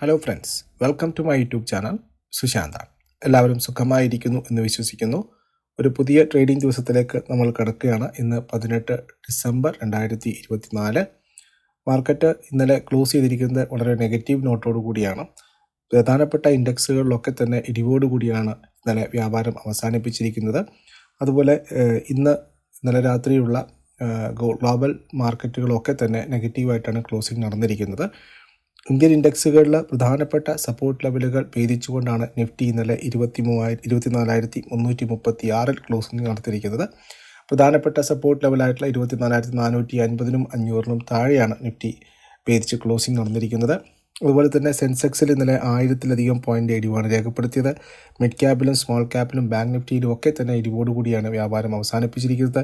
Hello friends welcome to my YouTube channel Sushanta എല്ലാവരും സുഖമായിരിക്കുന്നു എന്ന് വിശ്വസിക്കുന്നു. ഒരു പുതിയ ട്രേഡിംഗ് ദിവസത്തിലേക്ക് നമ്മൾ കിടക്കുകയാണ്. ഇന്ന് പതിനെട്ട് ഡിസംബർ രണ്ടായിരത്തി ഇരുപത്തിനാല് മാർക്കറ്റ് ഇന്നലെ ക്ലോസ് ചെയ്തിരിക്കുന്നത് വളരെ നെഗറ്റീവ് നോട്ടോടു കൂടിയാണ്. പ്രധാനപ്പെട്ട ഇൻഡെക്സുകളിലൊക്കെ തന്നെ ഇടിവോട് കൂടിയാണ് ഇന്നലെ വ്യാപാരം അവസാനിപ്പിച്ചിരിക്കുന്നത്. അതുപോലെ ഇന്ന് ഇന്നലെ രാത്രിയുള്ള ഗ്ലോബൽ മാർക്കറ്റുകളൊക്കെ തന്നെ നെഗറ്റീവായിട്ടാണ് ക്ലോസിംഗ് നടന്നിരിക്കുന്നത്. ഇന്ത്യൻ ഇൻഡെക്സുകളിലെ പ്രധാനപ്പെട്ട സപ്പോർട്ട് ലെവലുകൾ ഭേദിച്ചുകൊണ്ടാണ് നിഫ്റ്റി ഇന്നലെ ഇരുപത്തി മൂവായിരം ഇരുപത്തിനാലായിരത്തി മുന്നൂറ്റി മുപ്പത്തി ആറിൽ ക്ലോസിംഗ് നടത്തിയിരിക്കുന്നത്. പ്രധാനപ്പെട്ട സപ്പോർട്ട് ലെവലായിട്ടുള്ള ഇരുപത്തിനാലായിരത്തി നാനൂറ്റി അൻപതിനും അഞ്ഞൂറിനും താഴെയാണ് നിഫ്റ്റി ഭേദിച്ച് ക്ലോസിംഗ് നടന്നിരിക്കുന്നത്. അതുപോലെ തന്നെ സെൻസെക്സിൽ ഇന്നലെ ആയിരത്തിലധികം പോയിന്റ് ഇടിവാണ് രേഖപ്പെടുത്തിയത്. മിഡ് ക്യാപ്പിലും സ്മോൾ ക്യാപ്പിലും ബാങ്ക് നിഫ്റ്റിയിലും ഒക്കെ തന്നെ ഇടിവോടുകൂടിയാണ് വ്യാപാരം അവസാനിപ്പിച്ചിരിക്കുന്നത്.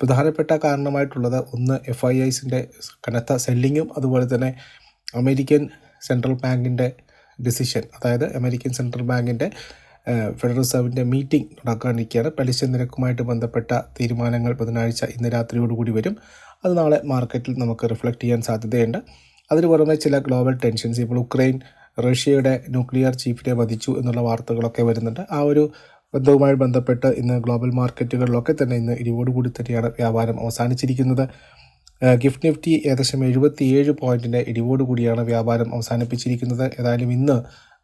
പ്രധാനപ്പെട്ട കാരണമായിട്ടുള്ളത് ഒന്ന് എഫ് ഐ ഐസിന്റെ കനത്ത സെല്ലിങ്ങും അതുപോലെ തന്നെ അമേരിക്കൻ സെൻട്രൽ ബാങ്കിന്റെ ഡിസിഷൻ അതായത് അമേരിക്കൻ സെൻട്രൽ ബാങ്കിന്റെ ഫെഡറൽ റിസർവിന്റെ മീറ്റിംഗ് നടക്കാനിരിക്കുകയാണ് പലിശ നിരക്കുമായിട്ട് ബന്ധപ്പെട്ട തീരുമാനങ്ങൾ ബുധനാഴ്ച ഇന്ന് രാത്രിയോടുകൂടി വരും. അത് നാളെ മാർക്കറ്റിൽ നമുക്ക് റിഫ്ലക്റ്റ് ചെയ്യാൻ സാധ്യതയുണ്ട്. അതിന് പുറമെ ചില ഗ്ലോബൽ ടെൻഷൻസ് ഇപ്പോൾ ഉക്രൈൻ റഷ്യയുടെ ന്യൂക്ലിയർ ചീഫിനെ വധിച്ചു എന്നുള്ള വാർത്തകളൊക്കെ വരുന്നുണ്ട്. ആ ഒരു ബന്ധവുമായി ബന്ധപ്പെട്ട് ഇന്ന് ഗ്ലോബൽ മാർക്കറ്റുകളിലൊക്കെ തന്നെ ഇന്ന് ഇടിവോടുകൂടി തന്നെയാണ് വ്യാപാരം അവസാനിച്ചിരിക്കുന്നത്. ഗിഫ്റ്റ് നിഫ്റ്റി ഏകദേശം എഴുപത്തിയേഴ് പോയിന്റിന്റെ ഇടിവോടുകൂടിയാണ് വ്യാപാരം അവസാനിപ്പിച്ചിരിക്കുന്നത്. ഏതായാലും ഇന്ന്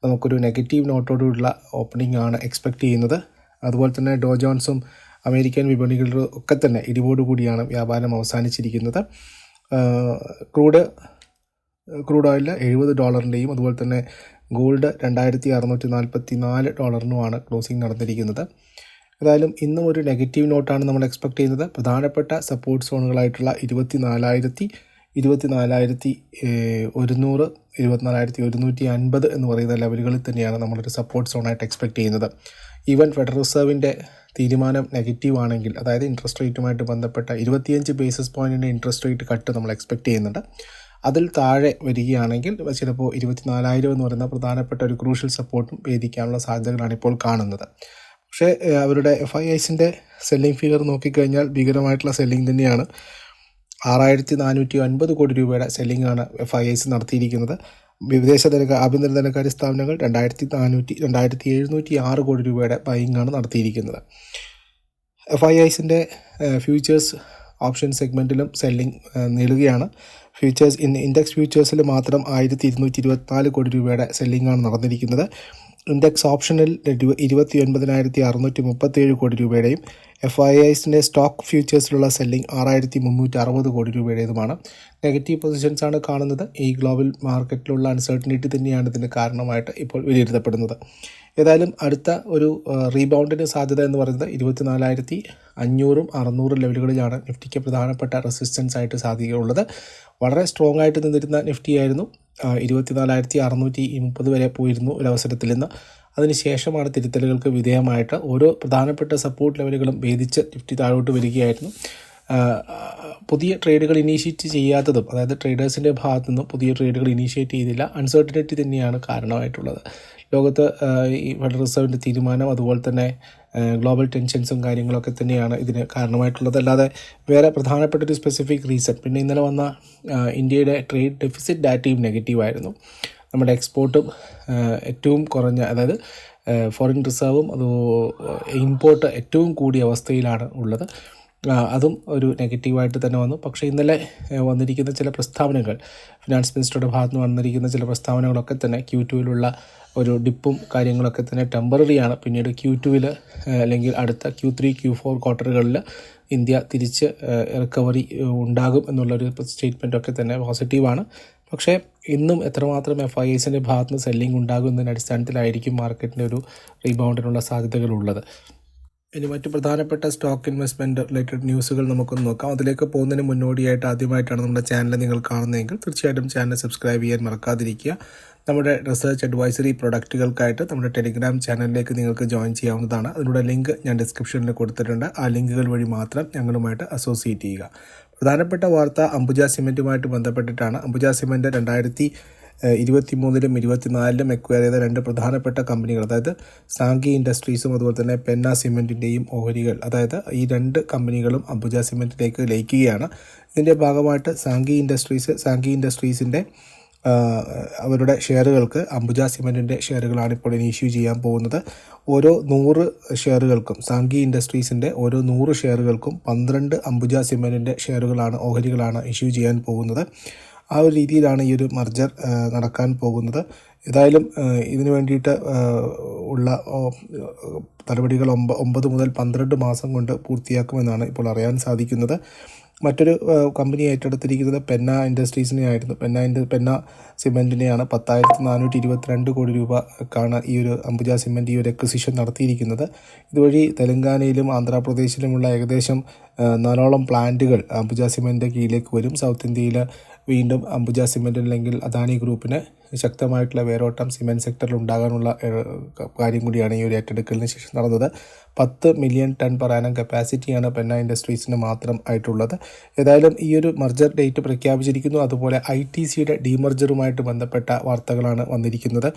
നമുക്കൊരു നെഗറ്റീവ് നോട്ടോടുള്ള ഓപ്പണിംഗ് ആണ് എക്സ്പെക്റ്റ് ചെയ്യുന്നത്. അതുപോലെ തന്നെ ഡോ ജോൺസും അമേരിക്കൻ വിപണികളിലും ഒക്കെ തന്നെ ഇടിവോടുകൂടിയാണ് വ്യാപാരം അവസാനിച്ചിരിക്കുന്നത്. ക്രൂഡ് ക്രൂഡ് ഓയിലിൽ എഴുപത് ഡോളറിന്റെയും അതുപോലെ തന്നെ ഗോൾഡ് രണ്ടായിരത്തി അറുന്നൂറ്റി നാൽപ്പത്തി നാല് ഡോളറിനുമാണ് ക്ലോസിംഗ് നടന്നിരിക്കുന്നത്. ഏതായാലും ഇന്നും ഒരു നെഗറ്റീവ് നോട്ടാണ് നമ്മൾ എക്സ്പെക്ട് ചെയ്യുന്നത്. പ്രധാനപ്പെട്ട സപ്പോർട്ട് സോണുകളായിട്ടുള്ള ഇരുപത്തി നാലായിരത്തി ഇരുപത്തി നാലായിരത്തി ഒരുന്നൂറ് ഇരുപത്തിനാലായിരത്തി ഒരുന്നൂറ്റി അൻപത് എന്ന് പറയുന്ന ലെവലുകളിൽ തന്നെയാണ് നമ്മളൊരു സപ്പോർട്ട് സോണായിട്ട് എക്സ്പെക്ട് ചെയ്യുന്നത്. ഈവൻ ഫെഡറൽ റിസർവിന്റെ തീരുമാനം നെഗറ്റീവ് ആണെങ്കിൽ അതായത് ഇൻട്രസ്റ്റ് റേറ്റുമായിട്ട് ബന്ധപ്പെട്ട ഇരുപത്തിയഞ്ച് ബേസിസ് പോയിന്റിന്റെ ഇൻട്രസ്റ്റ് റേറ്റ് കട്ട് നമ്മൾ എക്സ്പെക്ട് ചെയ്യുന്നുണ്ട്. അതിൽ താഴെ വരികയാണെങ്കിൽ ചിലപ്പോൾ ഇരുപത്തിനാലായിരം എന്ന് പറയുന്ന പ്രധാനപ്പെട്ട ഒരു ക്രൂഷ്യൽ സപ്പോർട്ടും വേദിക്കാനുള്ള സാധ്യതകളാണ് ഇപ്പോൾ കാണുന്നത്. പക്ഷേ അവരുടെ എഫ് ഐ ഐസിന്റെ സെല്ലിംഗ് ഫിഗർ നോക്കിക്കഴിഞ്ഞാൽ ഭീകരമായിട്ടുള്ള സെല്ലിംഗ് തന്നെയാണ്. ആറായിരത്തി നാനൂറ്റി അൻപത് കോടി രൂപയുടെ സെല്ലിംഗ് ആണ് എഫ് ഐ ഐസ് നടത്തിയിരിക്കുന്നത്. വിദേശ ധനക ആഭ്യന്തര ധനകാര്യ സ്ഥാപനങ്ങൾ രണ്ടായിരത്തി നാനൂറ്റി രണ്ടായിരത്തി എഴുന്നൂറ്റി ആറ് കോടി രൂപയുടെ ബൈങ് ആണ് നടത്തിയിരിക്കുന്നത്. എഫ് ഐ ഐസിന്റെ ഫ്യൂച്ചേഴ്സ് ഓപ്ഷൻ സെഗ്മെന്റിലും സെല്ലിംഗ് നേടുകയാണ് ഫ്യൂച്ചേഴ്സ് ഇൻ ഇൻഡെക്സ് ഫ്യൂച്ചേഴ്സിൽ മാത്രം ആയിരത്തി ഇരുന്നൂറ്റി ഇരുപത്തിനാല് കോടി രൂപയുടെ സെല്ലിംഗ് ആണ് നടന്നിരിക്കുന്നത്. ഇൻഡെക്സ് ഓപ്ഷനിൽ ഇരു- ഇരുപത്തി ഒൻപതിനായിരത്തി അറുന്നൂറ്റി മുപ്പത്തേഴ് കോടി രൂപയുടെയും എഫ് ഐ ഐസിന്റെ സ്റ്റോക്ക് ഫ്യൂച്ചേഴ്സിലുള്ള സെല്ലിംഗ് ആറായിരത്തി മുന്നൂറ്റി അറുപത് കോടി രൂപയുടേതുമാണ്. നെഗറ്റീവ് പൊസിഷൻസ് ആണ് കാണുന്നത്. ഈ ഗ്ലോബൽ മാർക്കറ്റിലുള്ള അൺസർട്ടനിറ്റി തന്നെയാണ് ഇതിന് കാരണമായിട്ട് ഇപ്പോൾ വിലയിരുത്തപ്പെടുന്നത്. ഏതായാലും അടുത്ത ഒരു റീബൗണ്ടിന് സാധ്യത എന്ന് പറയുന്നത് ഇരുപത്തിനാലായിരത്തി അഞ്ഞൂറും അറുന്നൂറും ലെവലുകളിലാണ് നിഫ്റ്റിക്ക് പ്രധാനപ്പെട്ട റെസിസ്റ്റൻസ് ആയിട്ട് സാധ്യതയുള്ളത്. വളരെ സ്ട്രോങ് ആയിട്ട് നിന്നിരുന്ന നിഫ്റ്റി ആയിരുന്നു. ഇരുപത്തിനാലായിരത്തി അറുന്നൂറ്റി മുപ്പത് വരെ പോയിരുന്നു ഒരു അവസരത്തിൽ നിന്ന്. അതിനുശേഷമാണ് തിരുത്തലുകൾക്ക് വിധേയമായിട്ട് ഓരോ പ്രധാനപ്പെട്ട സപ്പോർട്ട് ലെവലുകളും ഭേദിച്ച് നിഫ്റ്റി താഴോട്ട് വരികയായിരുന്നു. പുതിയ ട്രേഡുകൾ ഇനീഷ്യേറ്റ് ചെയ്യാത്തതും അതായത് ട്രേഡേഴ്സിന്റെ ഭാഗത്തു നിന്നും പുതിയ ട്രേഡുകൾ ഇനീഷ്യേറ്റ് ചെയ്തില്ല അൺസർട്ടനിറ്റി തന്നെയാണ് കാരണമായിട്ടുള്ളത്. ലോകത്ത് ഈ ഫെഡറൽ റിസർവിന്റെ തീരുമാനം അതുപോലെ തന്നെ ഗ്ലോബൽ ടെൻഷൻസും കാര്യങ്ങളൊക്കെ തന്നെയാണ് ഇതിന് കാരണമായിട്ടുള്ളത്. അല്ലാതെ വേറെ പ്രധാനപ്പെട്ട ഒരു സ്പെസിഫിക് റീസൺ പിന്നെ ഇന്നലെ വന്ന ഇന്ത്യയുടെ ട്രേഡ് ഡെഫിസിറ്റ് ഡാറ്റയും നെഗറ്റീവായിരുന്നു. നമ്മുടെ എക്സ്പോർട്ടും ഏറ്റവും കുറഞ്ഞ അതായത് ഫോറിൻ റിസർവും അത് ഇമ്പോർട്ട് ഏറ്റവും കൂടിയ അവസ്ഥയിലാണ് ഉള്ളത്. അതും ഒരു നെഗറ്റീവായിട്ട് തന്നെ വന്നു. പക്ഷേ ഇന്നലെ വന്നിരിക്കുന്ന ചില പ്രസ്താവനകൾ ഫിനാൻസ് മിനിസ്റ്ററുടെ ഭാഗത്ത് നിന്ന് വന്നിരിക്കുന്ന ചില പ്രസ്താവനകളൊക്കെ തന്നെ ക്യൂ ടുവിലുള്ള ഒരു ഡിപ്പും കാര്യങ്ങളൊക്കെ തന്നെ ടെമ്പററിയാണ് പിന്നീട് ക്യൂ ടുവിൽ അല്ലെങ്കിൽ അടുത്ത ക്യൂ ത്രീ ക്യൂ ഫോർ ക്വാർട്ടറുകളിൽ ഇന്ത്യ തിരിച്ച് റിക്കവറി ഉണ്ടാകും എന്നുള്ളൊരു സ്റ്റേറ്റ്മെന്റൊക്കെ തന്നെ പോസിറ്റീവാണ് പക്ഷേ ഇന്നും എത്രമാത്രം എഫ് ഐ എസിന്റെ ഭാഗത്ത് നിന്ന് സെല്ലിംഗ് ഉണ്ടാകും എന്നതിന്റെ അടിസ്ഥാനത്തിലായിരിക്കും മാർക്കറ്റിന്റെ ഒരു റീബൗണ്ടിനുള്ള സാധ്യതകളുള്ളത്. ഇനി മറ്റ് പ്രധാനപ്പെട്ട സ്റ്റോക്ക് ഇൻവെസ്റ്റ്മെന്റ് റിലേറ്റഡ് ന്യൂസുകൾ നമുക്കൊന്ന് നോക്കാം. അതിലേക്ക് പോകുന്നതിന് മുന്നോടിയായിട്ട് ആദ്യമായിട്ടാണ് നമ്മുടെ ചാനൽ നിങ്ങൾ കാണുന്നതെങ്കിൽ തീർച്ചയായിട്ടും ചാനൽ സബ്സ്ക്രൈബ് ചെയ്യാൻ മറക്കാതിരിക്കുക. നമ്മുടെ റിസർച്ച് അഡ്വൈസറി പ്രൊഡക്റ്റുകൾക്കായിട്ട് നമ്മുടെ ടെലിഗ്രാം ചാനലിലേക്ക് നിങ്ങൾക്ക് ജോയിൻ ചെയ്യാവുന്നതാണ്. അതിനുള്ള ലിങ്ക് ഞാൻ ഡിസ്ക്രിപ്ഷനിൽ കൊടുത്തിട്ടുണ്ട്. ആ ലിങ്കുകൾ വഴി മാത്രം ഞങ്ങളുമായിട്ട് അസോസിയേറ്റ് ചെയ്യുക. പ്രധാനപ്പെട്ട വാർത്ത അംബുജ സിമെന്റുമായിട്ട് ബന്ധപ്പെട്ടിട്ടാണ്. അംബുജ സിമെന്റ് രണ്ടായിരത്തി ഇരുപത്തി മൂന്നിലും ഇരുപത്തിനാലിലും എക്വയർ ചെയ്ത രണ്ട് പ്രധാനപ്പെട്ട കമ്പനികൾ അതായത് സാങ്കി ഇൻഡസ്ട്രീസും അതുപോലെ തന്നെ പെന്ന സിമെന്റിന്റെയും ഓഹരികൾ. അതായത് ഈ രണ്ട് കമ്പനികളും അംബുജ സിമെന്റിലേക്ക് ലയിക്കുകയാണ്. ഇതിന്റെ ഭാഗമായിട്ട് സാങ്കി ഇൻഡസ്ട്രീസ് സാങ്കി ഇൻഡസ്ട്രീസിന്റെ അവരുടെ ഷെയറുകൾക്ക് അംബുജ സിമെന്റിന്റെ ഷെയറുകളാണ് ഇപ്പോൾ ഇനി ഇഷ്യൂ ചെയ്യാൻ പോകുന്നത്. ഓരോ നൂറ് ഷെയറുകൾക്കും സാങ്കി ഇൻഡസ്ട്രീസിന്റെ ഓരോ നൂറ് ഷെയറുകൾക്കും പന്ത്രണ്ട് അംബുജ സിമെന്റിന്റെ ഷെയറുകളാണ് ഓഹരികളാണ് ഇഷ്യൂ ചെയ്യാൻ പോകുന്നത്. ആ ഒരു രീതിയിലാണ് ഈ ഒരു മർജർ നടക്കാൻ പോകുന്നത്. ഏതായാലും ഇതിന് വേണ്ടിയിട്ട് ഉള്ള നടപടികൾ ഒമ്പ ഒമ്പത് മുതൽ പന്ത്രണ്ട് മാസം കൊണ്ട് പൂർത്തിയാക്കുമെന്നാണ് ഇപ്പോൾ അറിയാൻ സാധിക്കുന്നത്. മറ്റൊരു കമ്പനി ഏറ്റെടുത്തിരിക്കുന്നത് പെന്ന ഇൻഡസ്ട്രീസിനെ ആയിരുന്നു പെന്ന ഇൻഡ പെന്ന സിമെന്റിനെയാണ് പത്തായിരത്തി നാനൂറ്റി ഇരുപത്തിരണ്ട് കോടി രൂപക്കാണ് ഈ ഒരു അംബുജ സിമെന്റ് ഈ ഒരു എക്വിസിഷൻ നടത്തിയിരിക്കുന്നത്. ഇതുവഴി തെലങ്കാനയിലും ആന്ധ്രാപ്രദേശിലുമുള്ള ഏകദേശം നാലോളം പ്ലാന്റുകൾ അംബുജ സിമെന്റിന്റെ കീഴിലേക്ക് വരും. സൗത്ത് ഇന്ത്യയിൽ വീണ്ടും അംബുജ സിമെന്റ് അല്ലെങ്കിൽ അദാനി ഗ്രൂപ്പിന് ശക്തമായിട്ടുള്ള വേരോട്ടം സിമെന്റ് സെക്ടറിൽ ഉണ്ടാകാനുള്ള കാര്യം കൂടിയാണ് ഈ ഒരു ഏറ്റെടുക്കലിന് ശേഷം നടന്നത്. പത്ത് മില്യൺ ടൺ പറയാനും കപ്പാസിറ്റിയാണ് പെന്ന ഇൻഡസ്ട്രീസിന് മാത്രം ആയിട്ടുള്ളത്. ഏതായാലും ഈ ഒരു മർജർ ഡേറ്റ് പ്രഖ്യാപിച്ചിരിക്കുന്നു. അതുപോലെ ഐ ടി സിയുടെ ഡീമർജറുമായിട്ട് ബന്ധപ്പെട്ട വാർത്തകളാണ് വന്നിരിക്കുന്നത്.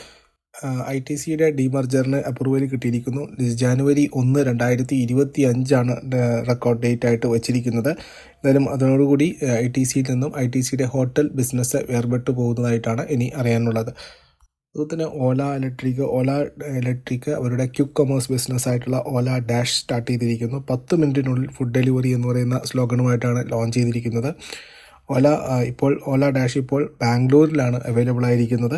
ഐ ടി സിയുടെ ഡിമർജറിന് അപ്രൂവൽ കിട്ടിയിരിക്കുന്നു. ജാനുവരി ഒന്ന് രണ്ടായിരത്തി ഇരുപത്തി അഞ്ചാണ് റെക്കോർഡ് ഡേറ്റ് ആയിട്ട് വച്ചിരിക്കുന്നത്. എന്നാലും അതോടുകൂടി ഐ ടി സിയിൽ നിന്നും ഐ ടി സിയുടെ ഹോട്ടൽ ബിസിനസ് വേർപെട്ടു പോകുന്നതായിട്ടാണ് ഇനി അറിയാനുള്ളത്. അതുപോലെ ഓല ഇലക്ട്രിക് ഓല ഇലക്ട്രിക് അവരുടെ ക്യുക്ക് കൊമേഴ്സ് ബിസിനസ് ആയിട്ടുള്ള ഓല ഡാഷ് സ്റ്റാർട്ട് ചെയ്തിരിക്കുന്നു. പത്ത് മിനിറ്റിനുള്ളിൽ ഫുഡ് ഡെലിവറി എന്ന് പറയുന്ന സ്ലോഗനുമായിട്ടാണ് ലോഞ്ച് ചെയ്തിരിക്കുന്നത്. ഓല ഇപ്പോൾ ഓല ഡാഷ് ഇപ്പോൾ ബാംഗ്ലൂരിലാണ് അവൈലബിൾ ആയിരിക്കുന്നത്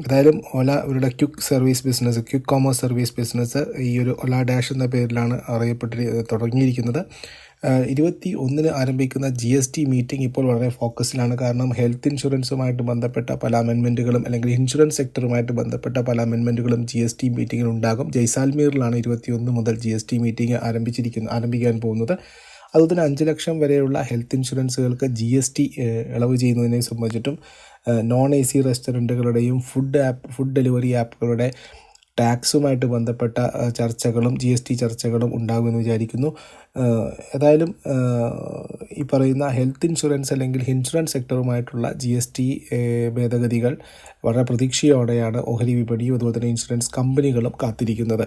ഏതായാലും ഓല ഇവരുടെ quick service business quick commerce service business ഈ ഒരു ഓല ഡാഷ് എന്ന പേരിലാണ് അറിയപ്പെട്ട് തുടങ്ങിയിരിക്കുന്നത്. ഇരുപത്തി ഒന്നിന് ആരംഭിക്കുന്ന ജി എസ് ടി മീറ്റിംഗ് ഇപ്പോൾ വളരെ ഫോക്കസിലാണ്. കാരണം ഹെൽത്ത് ഇൻഷുറൻസുമായിട്ട് ബന്ധപ്പെട്ട പല അമെൻമെന്റുകളും അല്ലെങ്കിൽ ഇൻഷുറൻസ് സെക്ടറുമായിട്ട് ബന്ധപ്പെട്ട പല അമെൻമെന്റുകളും ജി എസ് ടി മീറ്റിങ്ങിൽ ഉണ്ടാകും. ജയ്സാൽമീറിലാണ് ഇരുപത്തിയൊന്ന് മുതൽ ജി എസ് ടി മീറ്റിംഗ് ആരംഭിച്ചിരിക്കുന്നത് ആരംഭിക്കാൻ പോകുന്നത്. അതുപോലെ തന്നെ അഞ്ച് ലക്ഷം വരെയുള്ള ഹെൽത്ത് ഇൻഷുറൻസുകൾക്ക് ജി എസ് ടി ഇളവ് ചെയ്യുന്നതിനെ സംബന്ധിച്ചിട്ടും നോൺ എ സി റെസ്റ്റോറന്റുകളുടെയും ഫുഡ് ആപ്പ് ഫുഡ് ഡെലിവറി ആപ്പുകളുടെ ടാക്സുമായിട്ട് ബന്ധപ്പെട്ട ചർച്ചകളും ജി എസ് ടി ചർച്ചകളും ഉണ്ടാകുമെന്ന് വിചാരിക്കുന്നു. ഏതായാലും ഈ പറയുന്ന ഹെൽത്ത് ഇൻഷുറൻസ് അല്ലെങ്കിൽ ഇൻഷുറൻസ് സെക്ടറുമായിട്ടുള്ള ജി എസ് ടി ഭേദഗതികൾ വളരെ പ്രതീക്ഷയോടെയാണ് ഓഹരി വിപണിയും അതുപോലെ തന്നെ ഇൻഷുറൻസ് കമ്പനികളും കാത്തിരിക്കുന്നത്.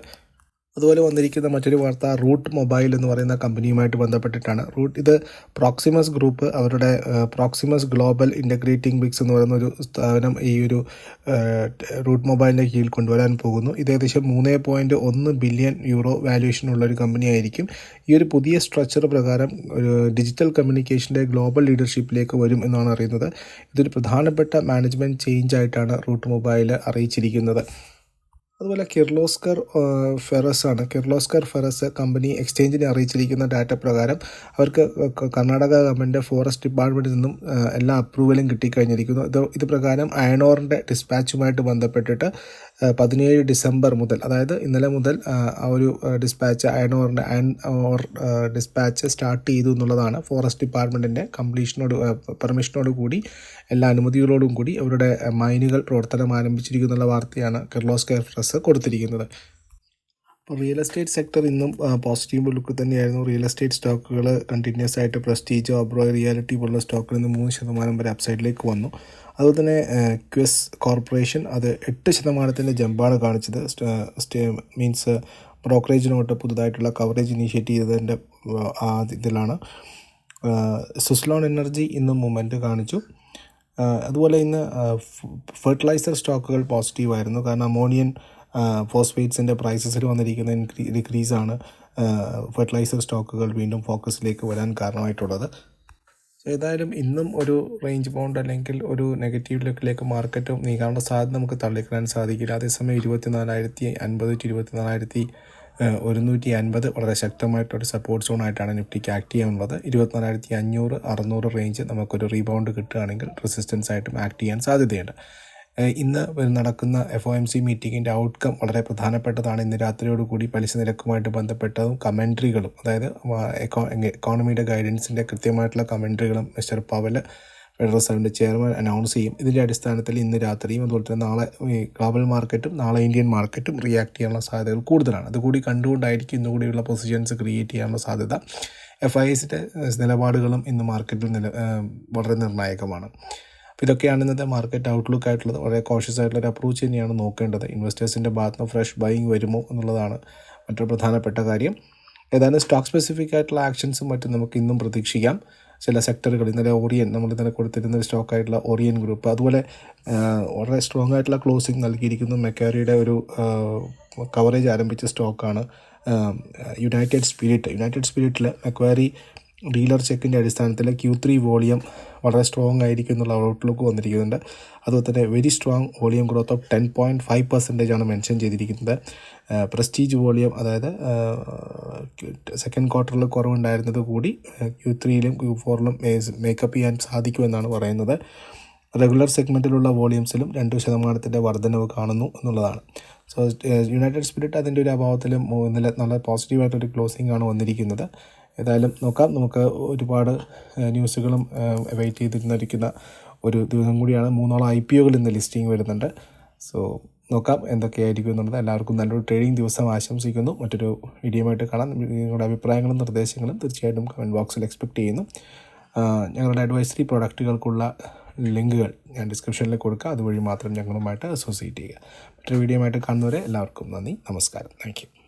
അതുപോലെ വന്നിരിക്കുന്ന മറ്റൊരു വാർത്ത റൂട്ട് മൊബൈൽ എന്ന് പറയുന്ന കമ്പനിയുമായിട്ട് ബന്ധപ്പെട്ടിട്ടാണ്. റൂട്ട് ഇത് പ്രോക്സിമസ് ഗ്രൂപ്പ് അവരുടെ പ്രോക്സിമസ് ഗ്ലോബൽ ഇന്റഗ്രേറ്റിംഗ് ബിക്സ് എന്ന് പറയുന്ന ഒരു സ്ഥാപനം ഈ ഒരു റൂട്ട് മൊബൈലിന്റെ കീഴിൽ കൊണ്ടുവരാൻ പോകുന്നു. ഇത് ഏകദേശം മൂന്ന് പോയിന്റ് ഒന്ന് ബില്യൺ യൂറോ വാല്യുവേഷൻ ഉള്ള ഒരു കമ്പനിയായിരിക്കും. ഈ ഒരു പുതിയ സ്ട്രക്ചർ പ്രകാരം ഒരു ഡിജിറ്റൽ കമ്മ്യൂണിക്കേഷന്റെ ഗ്ലോബൽ ലീഡർഷിപ്പിലേക്ക് വരും എന്നാണ് അറിയുന്നത്. ഇതൊരു പ്രധാനപ്പെട്ട മാനേജ്മെന്റ് ചേഞ്ച് ആയിട്ടാണ് റൂട്ട് മൊബൈൽ അറിയിച്ചിരിക്കുന്നത്. അതുപോലെ കിർലോസ്കർ ഫെറസ് ആണ് കിർലോസ്കർ ഫെറസ് കമ്പനി എക്സ്ചേഞ്ചിനെ അറിയിച്ചിരിക്കുന്ന ഡാറ്റ പ്രകാരം അവർക്ക് കർണാടക ഗവൺമെന്റ് ഫോറസ്റ്റ് ഡിപ്പാർട്ട്മെന്റിൽ നിന്നും എല്ലാ അപ്രൂവലും കിട്ടിക്കഴിഞ്ഞിരിക്കുന്നു. ഇത് ഇത് പ്രകാരം അയണോറിന്റെ ഡിസ്പാച്ചുമായിട്ട് ബന്ധപ്പെട്ടിട്ട് പതിനേഴ് ഡിസംബർ മുതൽ അതായത് ഇന്നലെ മുതൽ ആ, ഒരു ഡിസ്പാച്ച് അയണോറിന്റെ അയൺ ഓർ ഡിസ്പാച്ച് സ്റ്റാർട്ട് ചെയ്തു എന്നുള്ളതാണ് ഫോറസ്റ്റ് ഡിപ്പാർട്ട്മെന്റിന്റെ കംപ്ലീഷനോട് പെർമിഷനോട് കൂടി എല്ലാ അനുമതികളോടും കൂടി അവരുടെ മൈനുകൾ പ്രവർത്തനം ആരംഭിച്ചിരിക്കുന്നുള്ള വാർത്തയാണ് കിർലോസ്കർ ഫ്രസ് കൊടുത്തിരിക്കുന്നത്. അപ്പോൾ റിയൽ എസ്റ്റേറ്റ് സെക്ടർ ഇന്നും പോസിറ്റീവ് ലുക്ക് തന്നെയായിരുന്നു. റിയൽ എസ്റ്റേറ്റ് സ്റ്റോക്കുകൾ കണ്ടിന്യൂസ് ആയിട്ട് പ്രസ്റ്റീജ് ഓബ്രോയ് റിയാലിറ്റി പോലുള്ള സ്റ്റോക്കിൽ നിന്ന് മൂന്ന് ശതമാനം വരെ അപ്സൈഡിലേക്ക് വന്നു. അതുപോലെ തന്നെ ക്വിസ് കോർപ്പറേഷൻ അത് എട്ട് ശതമാനത്തിന്റെ ജമ്പാണ് കാണിച്ചത്. മീൻസ് ബ്രോക്കറേജിനോട്ട് പുതുതായിട്ടുള്ള കവറേജ് ഇനീഷ്യേറ്റ് ചെയ്തതിന്റെ ഇതിലാണ്. സുസ്ലോൺ എനർജി ഇന്നും മൂമെന്റ് കാണിച്ചു. അതുപോലെ ഇന്ന് ഫെർട്ടിലൈസർ സ്റ്റോക്കുകൾ പോസിറ്റീവായിരുന്നു കാരണം അമോണിയൻ ഫോസ്ഫേറ്റ്സിന്റെ പ്രൈസസിൽ വന്നിരിക്കുന്ന ഇൻക്രീ ഡിക്രീസാണ് ഫെർട്ടിലൈസർ സ്റ്റോക്കുകൾ വീണ്ടും ഫോക്കസിലേക്ക് വരാൻ കാരണമായിട്ടുള്ളത്. ഏതായാലും ഇന്നും ഒരു റേഞ്ച് ബൗണ്ട് അല്ലെങ്കിൽ ഒരു നെഗറ്റീവ് ലുക്കിലേക്ക് മാർക്കറ്റ് നീങ്ങാനുള്ള സാധ്യത നമുക്ക് തള്ളിക്കളയാൻ സാധിക്കില്ല. അതേസമയം ഇരുപത്തിനാലായിരത്തി അൻപത് ടു ഇരുപത്തിനാലായിരത്തി ഒരുന്നൂറ്റി അൻപത് വളരെ ശക്തമായിട്ടൊരു സപ്പോർട്ട് സോണായിട്ടാണ് നിഫ്റ്റിക്ക് ആക്ട് ചെയ്യാനുള്ളത്. ഇരുപത്തിനാലായിരത്തി അഞ്ഞൂറ് അറുന്നൂറ് റേഞ്ച് നമുക്കൊരു റീബൗണ്ട് കിട്ടുകയാണെങ്കിൽ റെസിസ്റ്റൻസ് ആയിട്ടും ആക്ട് ചെയ്യാൻ സാധ്യതയുണ്ട്. ഇന്ന് നടക്കുന്ന എഫ് ഒ എം സി മീറ്റിങ്ങിന്റെ ഔട്ട്കം വളരെ പ്രധാനപ്പെട്ടതാണ്. ഇന്ന് രാത്രിയോടുകൂടി പലിശ നിരക്കുമായിട്ട് ബന്ധപ്പെട്ടതും കമൻട്രികളും അതായത് എക്കോണമിയുടെ ഗൈഡൻസിന്റെ കൃത്യമായിട്ടുള്ള കമൻട്രികളും മിസ്റ്റർ പവൽ ഫെഡറൽ റിസർവിന്റെ ചെയർമാൻ അനൗൺസ് ചെയ്യും. ഇതിന്റെ അടിസ്ഥാനത്തിൽ ഇന്ന് രാത്രിയും അതുപോലെ തന്നെ നാളെ ഗ്ലോബൽ മാർക്കറ്റും നാളെ ഇന്ത്യൻ മാർക്കറ്റും റിയാക്ട് ചെയ്യാനുള്ള സാധ്യതകൾ കൂടുതലാണ്. അതുകൂടി കണ്ടുകൊണ്ടായിരിക്കും ഇന്നുകൂടിയുള്ള പൊസിഷൻസ് ക്രിയേറ്റ് ചെയ്യാനുള്ള സാധ്യത. എഫ് ഐ എസിന്റെ നിലപാടുകളും ഇന്ന് മാർക്കറ്റിൽ നില വളരെ നിർണായകമാണ്. അപ്പോൾ ഇതൊക്കെയാണ് ഇന്നത്തെ മാർക്കറ്റ് ഔട്ട്ലുക്ക് ആയിട്ടുള്ളത്. വളരെ കോഷ്യസ് ആയിട്ടുള്ള ഒരു അപ്രോച്ച് തന്നെയാണ് നോക്കേണ്ടത്. ഇൻവെസ്റ്റേഴ്സിന്റെ ഭാഗത്ത് നിന്ന് ഫ്രഷ് ബൈങ് വരുമോ എന്നുള്ളതാണ് മറ്റൊരു പ്രധാനപ്പെട്ട കാര്യം. ഏതായാലും സ്റ്റോക്ക് സ്പെസിഫിക് ആയിട്ടുള്ള ആക്ഷൻസും മറ്റും നമുക്ക് ഇന്നും പ്രതീക്ഷിക്കാം. ചില സെക്ടറുകൾ ഇന്നലെ ഓറിയൻ നമ്മൾ ഇന്നലെ കൊടുത്തിരുന്ന ഒരു സ്റ്റോക്ക് ആയിട്ടുള്ള ഓറിയൻ ഗ്രൂപ്പ് അതുപോലെ വളരെ സ്ട്രോങ് ആയിട്ടുള്ള ക്ലോസിംഗ് നൽകിയിരിക്കുന്നു. മെക്കാരിയുടെ ഒരു കവറേജ് ആരംഭിച്ച സ്റ്റോക്കാണ് യുണൈറ്റഡ് സ്പിരിറ്റ് യുണൈറ്റഡ് സ്പിരിറ്റിൽ മെക്വാരി ഡീലർ ചെക്കിന്റെ അടിസ്ഥാനത്തിൽ ക്യൂ ത്രീ വോളിയം വളരെ സ്ട്രോങ് ആയിരിക്കും എന്നുള്ള ഔട്ട്ലുക്ക് വന്നിരിക്കുന്നുണ്ട്. അതുപോലെ തന്നെ very strong volume growth of ten point five percentage ആണ് മെൻഷൻ ചെയ്തിരിക്കുന്നത്. പ്രസ്റ്റീജ് വോളിയം അതായത് സെക്കൻഡ് ക്വാർട്ടറിൽ കുറവുണ്ടായിരുന്നത് കൂടി ക്യൂ ത്രീയിലും ക്യൂ ഫോറിലും മേക്കപ്പ് ചെയ്യാൻ സാധിക്കുമെന്നാണ് പറയുന്നത്. റെഗുലർ സെഗ്മെന്റിലുള്ള വോളിയംസിലും രണ്ട് ശതമാനത്തിന്റെ വർധനവ് കാണുന്നു എന്നുള്ളതാണ്. സോ യുണൈറ്റഡ് സ്പിരിറ്റ് അതിന്റെ ഒരു അഭാവത്തിലും നല്ല നല്ല പോസിറ്റീവായിട്ടൊരു ക്ലോസിംഗ് ആണ് വന്നിരിക്കുന്നത്. ഏതായാലും നോക്കാം. നമുക്ക് ഒരുപാട് ന്യൂസുകളും വെയിറ്റ് ചെയ്തിരുന്നിരിക്കുന്ന ഒരു ദിവസം കൂടിയാണ് മൂന്നോളം ഐ പി ഒകൾ ഇന്ന് ലിസ്റ്റിംഗ് വരുന്നുണ്ട്. സോ നോക്കാം എന്തൊക്കെയായിരിക്കും എന്നുള്ളത്. എല്ലാവർക്കും നല്ലൊരു ട്രേഡിംഗ് ദിവസം ആശംസിക്കുന്നു. മറ്റൊരു വീഡിയോയുമായിട്ട് കാണാം. നിങ്ങളുടെ അഭിപ്രായങ്ങളും നിർദ്ദേശങ്ങളും തീർച്ചയായിട്ടും കമന്റ് ബോക്സിൽ എക്സ്പെക്ട് ചെയ്യുന്നു. ഞങ്ങളുടെ അഡ്വൈസറി പ്രോഡക്റ്റുകൾക്കുള്ള ലിങ്കുകൾ ഞാൻ ഡിസ്ക്രിപ്ഷനിൽ കൊടുക്കുക അതുവഴി മാത്രം ഞങ്ങളുമായിട്ട് അസോസിയേറ്റ് ചെയ്യുക. മറ്റൊരു വീഡിയോയുമായിട്ട് കാണുന്നവരെ എല്ലാവർക്കും നന്ദി. നമസ്കാരം. താങ്ക്